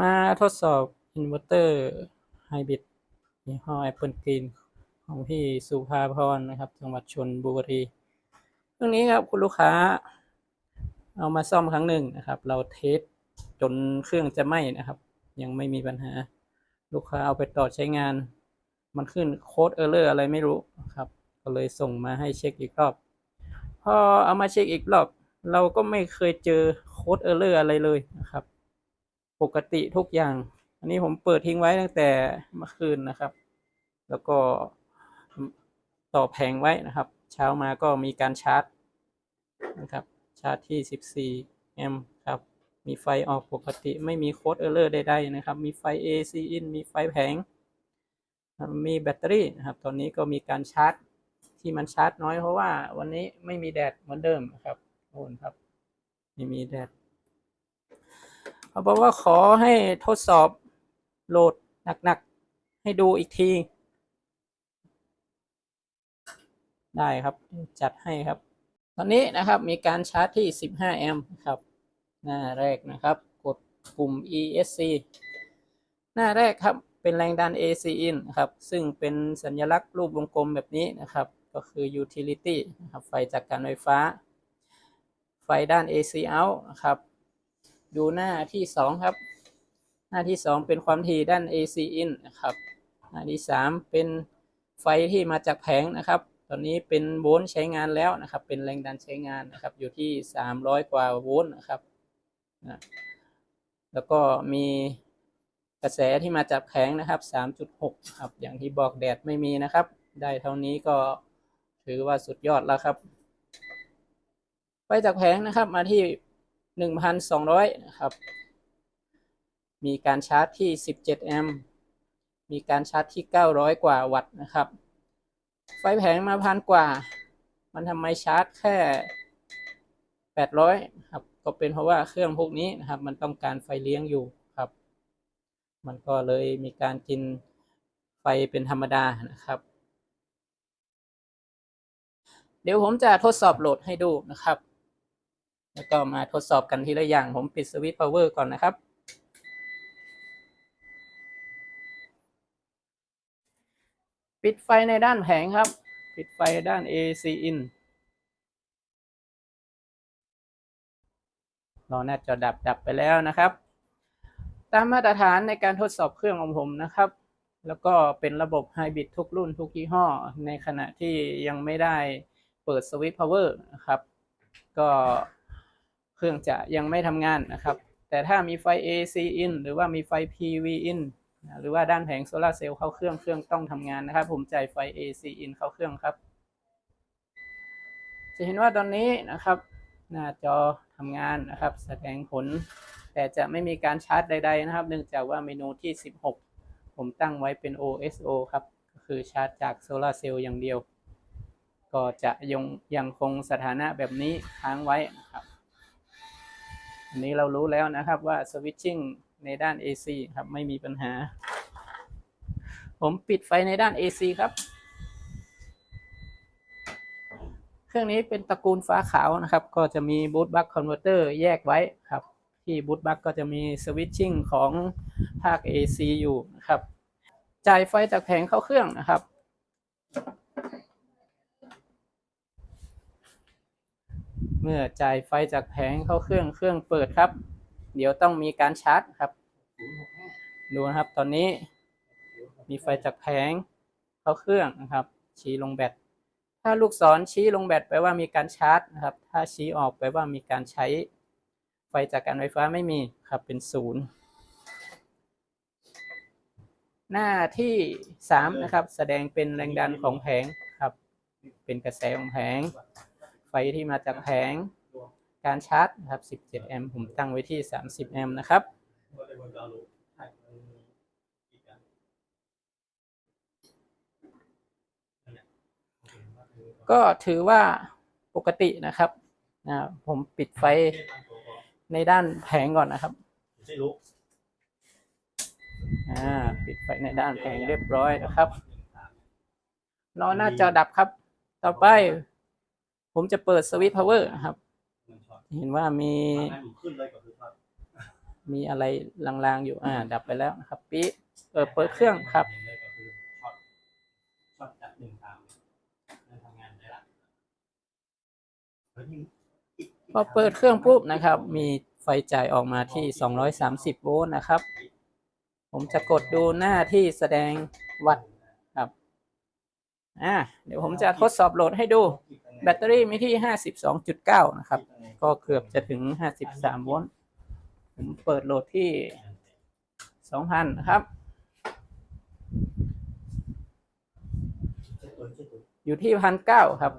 มาทดสอบอินเวอร์เตอร์ไฮบริดยี่ห้อ Apple Green ของพี่สุภาพรนะครับ จังหวัดชนบุรีเรื่องนี้ครับคุณลูกค้า เอามาซ่อมครั้งหนึ่งนะครับ เราเทสจนเครื่องจะไหม้นะครับ ยังไม่มีปัญหา ลูกค้าเอาไปต่อใช้งาน มันขึ้นโค้ดเออร์เลอร์อะไรไม่รู้นะครับ ก็เลยส่งมาให้เช็คอีกรอบ พอเอามาเช็คอีกรอบ เราก็ไม่เคยเจอโค้ดเออร์เลอร์อะไรเลยนะครับ ปกติทุกอย่าง อันนี้ผมเปิดทิ้งไว้ตั้งแต่เมื่อคืนนะครับ แล้วก็ต่อแผงไว้นะครับ เช้ามาก็มีการชาร์จนะครับ ชาร์จที่ 14 แอมป์ครับ มีไฟออกปกติไม่มีโค้ดเออร์เลอร์ใดๆนะครับ มีไฟ AC in มีไฟแผง มีแบตเตอรี่นะครับ ตอนนี้ก็มีการชาร์จที่มันชาร์จน้อยเพราะว่าวันนี้ไม่มีแดดเหมือนเดิมนะครับโอนครับ ไม่มีแดด เขาบอกว่าขอให้ทดสอบโหลดหนักๆ ให้ดูอีกที ได้ครับจัดให้ครับ ตอนนี้นะครับมีการชาร์จที่ 15 แอมป์ครับ หน้าแรกนะครับ กดปุ่ม ESC หน้าแรกครับเป็นแรงดัน AC in นะครับ ซึ่งเป็นสัญลักษณ์รูปวงกลมแบบนี้นะครับ ก็คือ utility นะครับไฟจากการไฟฟ้า ไฟด้าน AC out นะครับ ดูหน้าที่สองครับ หน้าที่สองเป็นความถี่ด้าน AC in นะครับ หน้าที่สามเป็นไฟที่มาจากแผงนะครับ ตอนนี้เป็นโวลต์ใช้งานแล้วนะครับ เป็นแรงดันใช้งานนะครับ อยู่ที่300กว่าโวลต์นะครับนะแล้วก็มีกระแสที่มาจากแผงนะครับ3.6ครับ อย่างที่บอกแดดไม่มีนะครับ ได้เท่านี้ก็ถือว่าสุดยอดแล้วครับไฟจากแผงนะครับมาที่ 1,200 นะครับ มีการชาร์จที่ 17 แอมป์ มีการชาร์จที่ 900 กว่าวัตต์นะครับ ไฟแผงมาพันกว่า มันทำไมชาร์จแค่ 800 ครับ ก็เป็นเพราะว่าเครื่องพวกนี้นะครับ มันต้องการไฟเลี้ยงอยู่ครับ มันก็เลยมีการกินไฟเป็นธรรมดานะครับ เดี๋ยวผมจะทดสอบโหลดให้ดูนะครับ แล้วก็มาทดสอบกันทีละอย่างผมปิดสวิตช์พาวเวอร์ก่อนนะครับ ปิดไฟในด้านแผงครับ ปิดไฟด้าน AC in รอหน้าจอดับดับไปแล้วนะครับ ตามมาตรฐานในการทดสอบเครื่องของผมนะครับ แล้วก็เป็นระบบไฮบริดทุกรุ่นทุกยี่ห้อ ในขณะที่ยังไม่ได้เปิดสวิตช์พาวเวอร์นะครับ ก็ เครื่องจะยังไม่ทำงานนะครับ แต่ถ้ามีไฟ AC in หรือว่ามีไฟ PV in หรือว่าด้านแผงโซลาร์เซลล์เข้าเครื่องเครื่องต้องทำงานนะครับ ผมจ่ายไฟ AC in เข้าเครื่องครับ จะเห็นว่าตอนนี้นะครับ หน้าจอทำงานนะครับ แสดงผล แต่จะไม่มีการชาร์จใด ๆ นะครับ เนื่องจากว่าเมนูที่ 16 ผมตั้งไว้เป็น OSO ครับก็คือชาร์จจากโซลาร์เซลล์อย่างเดียว ก็จะยังยังคงสถานะแบบนี้ค้างไว้นะครับ นี้เรารู้แล้วนะครับว่าสวิตชิ่งในด้าน AC ครับไม่มีปัญหา ผมปิดไฟในด้าน AC ครับ เครื่องนี้เป็นตระกูลฟ้าขาวนะครับ ก็จะมีบูตบัคคอนเวอร์เตอร์แยกไว้ครับ ที่บูตบัคก็จะมีสวิตชิ่งของภาค AC อยู่นะครับ จ่ายไฟจากแผงเข้าเครื่องนะครับ เมื่อจ่ายไฟจากแผงเข้าเครื่องเครื่องเปิดครับ เดี๋ยวต้องมีการชาร์จครับ ดูนะครับตอนนี้ มีไฟจากแผงเข้าเครื่องนะครับ ชี้ลงแบตถ้าลูกศรชี้ลงแบตแปลว่ามีการชาร์จนะครับ ถ้าชี้ออกแปลว่ามีการใช้ไฟจากการไฟฟ้าไม่มีครับเป็นศูนย์หน้าที่สามนะครับ แสดงเป็นแรงดันของแผงครับ เป็นกระแสของแผง ไฟที่มาจากแผง การชาร์จนะครับ 17 แอมป์ผมตั้งไว้ที่ 30 แอมป์นะครับก็ถือว่าปกตินะครับนะผมปิดไฟในด้านแผงก่อนนะครับอ่าปิดไฟในด้านแผงเรียบร้อยนะครับรอหน้าจอดับครับ ต่อไป ผมจะเปิดสวิตช์พาวเวอร์นะครับ เห็นว่ามีขึ้นเลยก็คือครับมีอะไรลางๆอยู่อ่าดับไปแล้วนะครับปีเออเปิดเครื่องครับช็อตช็อตจากหนึ่งสามเริ่มทำงานได้ละแล้วนี่กพอเปิดเครื่องปุ๊บนะครับ มีไฟจ่ายออกมาที่ 230 โวลต์นะครับ ผมจะกดดูหน้าที่แสดงวัตต์ครับอ่าเดี๋ยวผมจะทดสอบโหลดให้ดู แบตเตอรี่มีที่52.9นะครับ ก็เกือบจะถึง53โวลต์ผมเปิดโหลดที่2,000นะครับ อยู่ที่1,900ครับ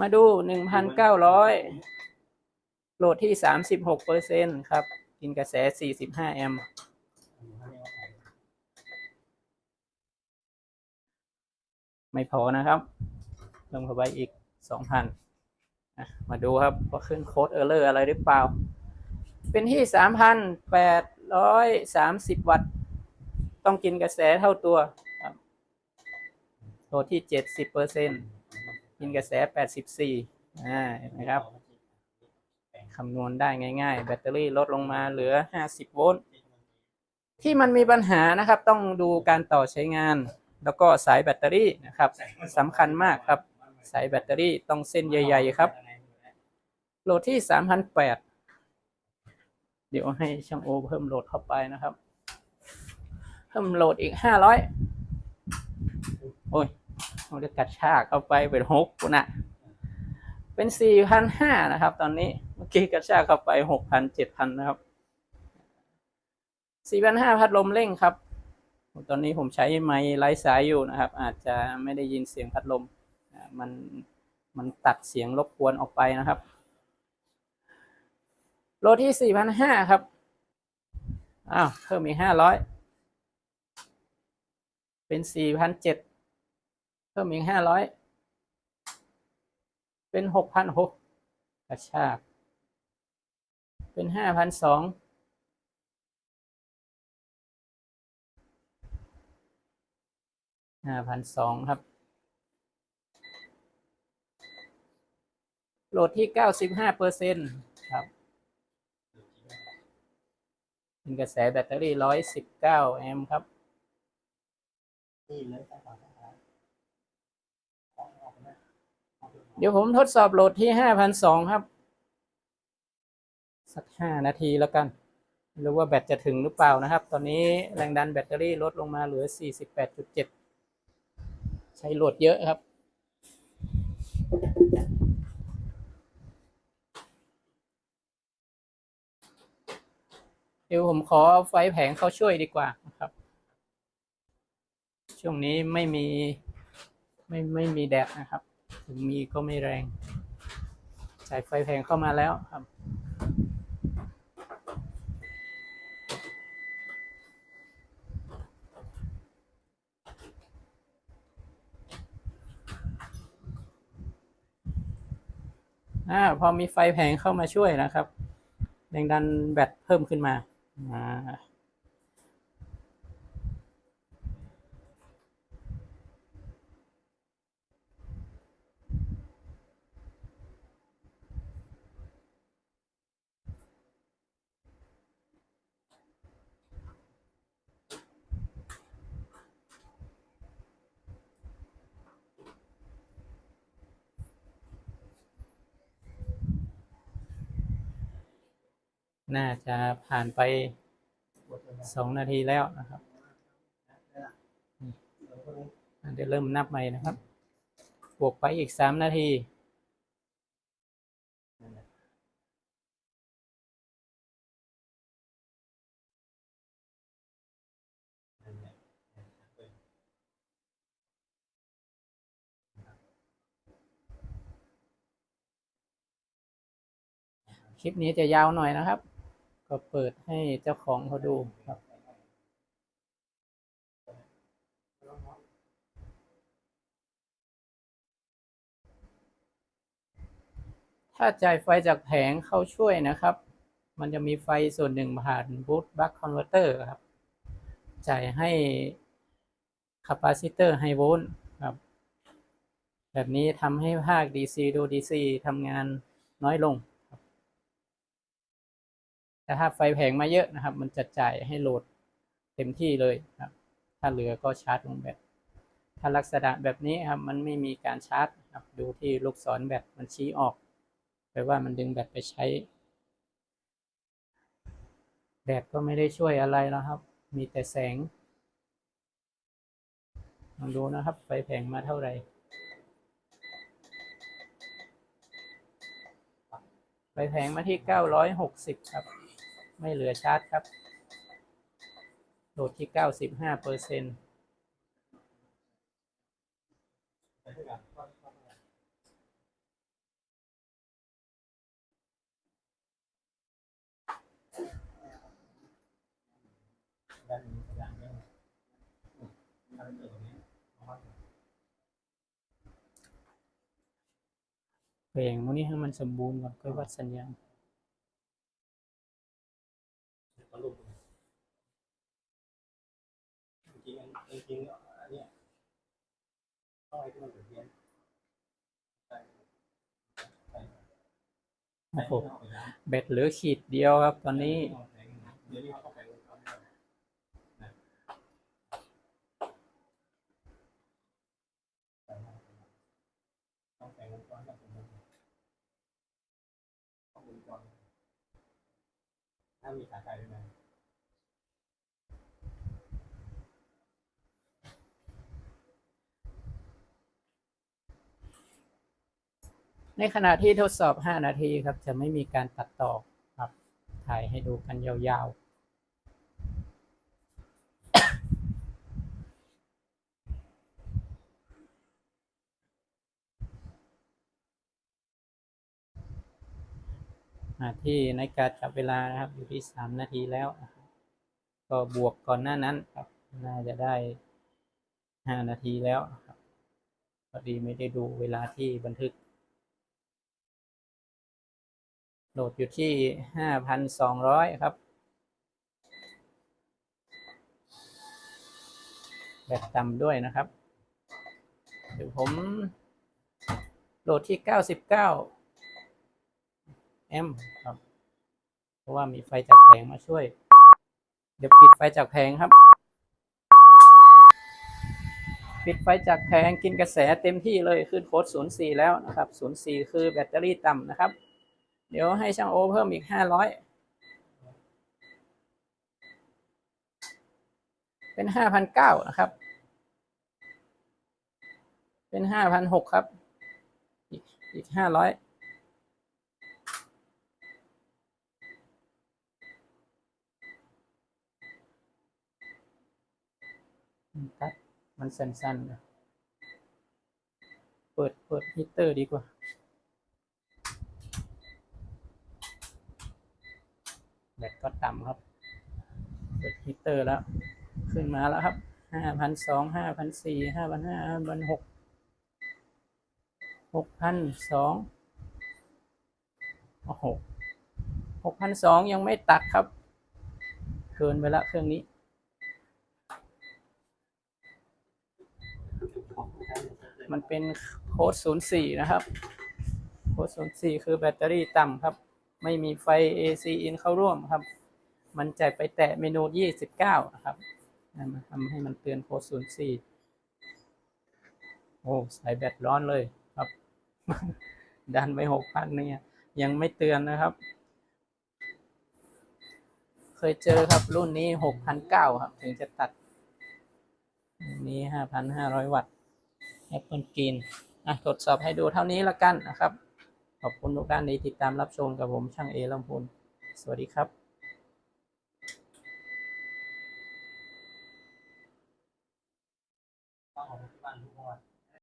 มาดู1,900โหลดที่36เปอร์เซ็นครับ กินกระแส45แอมป์ไม่พอนะครับ พิ่มเข้าไปอีก2,000อะมาดูครับว่าขึ้นโค้ดเออร์เลอร์อะไรหรือเปล่า เป็นที่3,830วัตต์ ต้องกินกระแสเท่าตัวโหลดที่70เปอร์เซ็นกินกระแส84อ่าเห็นไหมครับคำนวณได้ง่าย ๆ แบตเตอรี่ลดลงมาเหลือ50โวลต์ที่มันมีปัญหานะครับต้องดูการต่อใช้งาน แล้วก็สายแบตเตอรี่นะครับสำคัญมากครับ สายแบตเตอรี่ต้องเส้นใหญ่ ๆ ครับ โหลดที่3,800เดี๋ยวให้ช่างโอเพิ่มโหลดเข้าไปนะครับ เพิ่มโหลดอีก500โอ้ยเราจะกระชากเข้าไปเป็นหกนะเป็นสี่พันห้านะครับ ตอนนี้เมื่อกี้กระชากเข้าไปหกพันเจ็ดพันนะครับสี่พันห้าพัดลมเร่งครับ ตอนนี้ผมใช้ไม้ไร้สายอยู่นะครับ อาจจะไม่ได้ยินเสียงพัดลม มันมันตัดเสียงรบกวนออกไปนะครับ โลที่สี่พันห้าครับ อ้าว เพิ่มอีกห้าร้อยเป็นสี่พันเจ็ดเพิ่มอีกห้าร้อยเป็นหกพันหกกระชากเป็นห้าพันสองห้าพันสองครับ โหลดที่เก้าสิบห้าเปอร์เซ็นครับเป็นกระแสแบตเตอรี่ร้อยสิบเก้าแอมป์ครับนี่เลยตั้งแต่ตั้งแต่เดี๋ยวผมทดสอบโหลดที่ห้าพันสองครับ สักห้านาทีแล้วกันไม่รู้ว่าแบตจะถึงหรือเปล่านะครับ ตอนนี้แรงดันแบตเตอรี่ลดลงมาเหลือสี่สิบแปดจุดเจ็ดใช้โหลดเยอะครับ เดี๋ยวผมขอไฟแผงเข้าช่วยดีกว่านะครับ ช่วงนี้ไม่มีไม่ไม่มีแดดนะครับ ถึงมีก็ไม่แรงสายไฟแพงเข้ามาแล้วครับอ่าพอมีไฟแผงเข้ามาช่วยนะครับ แรงดันแบตเพิ่มขึ้นมา อ่ น่าจะผ่านไปสองนาทีแล้วนะครับเดี๋ยวเริ่มนับใหม่นะครับ บวกไปอีกสามนาทีคลิปนี้จะยาวหน่อยนะครับ ก็เปิดให้เจ้าของเขาดูครับถ้าจ่ายไฟจากแผงเข้าช่วยนะครับ มันจะมีไฟส่วนหนึ่งผ่านบูตบัคคอนเวอร์เตอร์ครับ จ่ายให้คาปาซิเตอร์ไฮโวลต์ครับ แบบนี้ทำให้ภาค DC ดู DC ทำงานน้อยลง แต่ถ้าไฟแผงมาเยอะนะครับ มันจะจ่ายให้โหลดเต็มที่เลยครับ ถ้าเหลือก็ชาร์จลงแบตถ้าลักษณะแบบนี้ครับมันไม่มีการชาร์จครับดูที่ลูกศรแบตมันชี้ออกแปลว่ามันดึงแบตไปใช้แดดก็ไม่ได้ช่วยอะไรแล้วครับ มีแต่แสงลองดูนะครับ ไฟแผงมาเท่าไหร่ไฟแผงมาที่เก้าร้อยหกสิบครับ ไม่เหลือชาร์จครับ โหลดที่เก้าสิบห้าเปอร์เซ็นต์ไปด้วยกันก็ก็ได้ด้านนี้ด้านนี้อืมถ้าเราเจอตรงนี้เอาไว้เพลงวันนี้ให้มันสมบูรณ์ก่อนค่อยวัดสัญญาณ ก็รูปจริง ๆอันจริงอันเนี้ยต้องไอ้ที่มันเป็นเพี้ยนโอ้โหใช่เอาไปล้างแบตเหลือขีดเดียวครับ ตอนนี้ถ้ามีขาไกลด้วยนะ ในขณะที่ทดสอบ 5 นาทีครับ จะไม่มีการตัดต่อครับ ถ่ายให้ดูกันยาวๆที่ในการจับเวลานะครับ อยู่ที่ 3 นาทีแล้ว ก็บวกก่อนหน้านั้นครับน่าจะได้ 5 นาทีแล้วครับพอดีไม่ได้ดูเวลาที่บันทึก โหลดอยู่ที่ห้าพันสองร้อยครับ แบบต่ำด้วยนะครับเดี๋ยวผมโหลดที่เก้าสิบเก้าแอมครับ เพราะว่ามีไฟจากแผงมาช่วย เดี๋ยวปิดไฟจากแผงครับ ปิดไฟจากแผงกินกระแสเต็มที่เลยขึ้นโค้ด04 แล้วนะครับ 04 คือแบตเตอรี่ต่ำนะครับ ดี๋ยวให้ช่างโอเพิ่มอีกห้าร้อยเป็นห้าพันเก้านะครับ เป็นห้าพันหกครับ อีกห้าร้อยมันสั้นๆนะเปิดเปิดฮีเตอร์ดีกว่า แบ ตก็ต่ำครับเปิดฮีเตอร์แล้ว ขึ้นมาแล้วครับห้าพันสองห้าพันสี่ห้าพันห้าห้าพันหกหกพันสองโอ้โหหกพันสองยังไม่ตัดครับ เกินไปละเครื่องนี้มันเป็นโค้ดศูนย์สี่นะครับ โค้ดศูนย์สี่คือแบตเตอรี่ต่ำครับ ไม่มีไฟ AC in เข้าร่วมครับ มันจะไปแตะเมนู 29 นะครับมาทำให้มันเตือนโค้ด04 โอ้ สายแบตร้อนเลยครับ ดันไป6,000เนี่ย ยังไม่เตือนนะครับ เคยเจอครับรุ่นนี้ 6,900 ครับ ถึงจะตัดนนี้ 5,500 วัตต์ Apple Green อะทดสอบให้ดูเท่านี้ละกันนะครับ ขอบคุณทุกท่านที่ติดตามรับชมกับผมช่างเอลำพูนสวัสดีครับ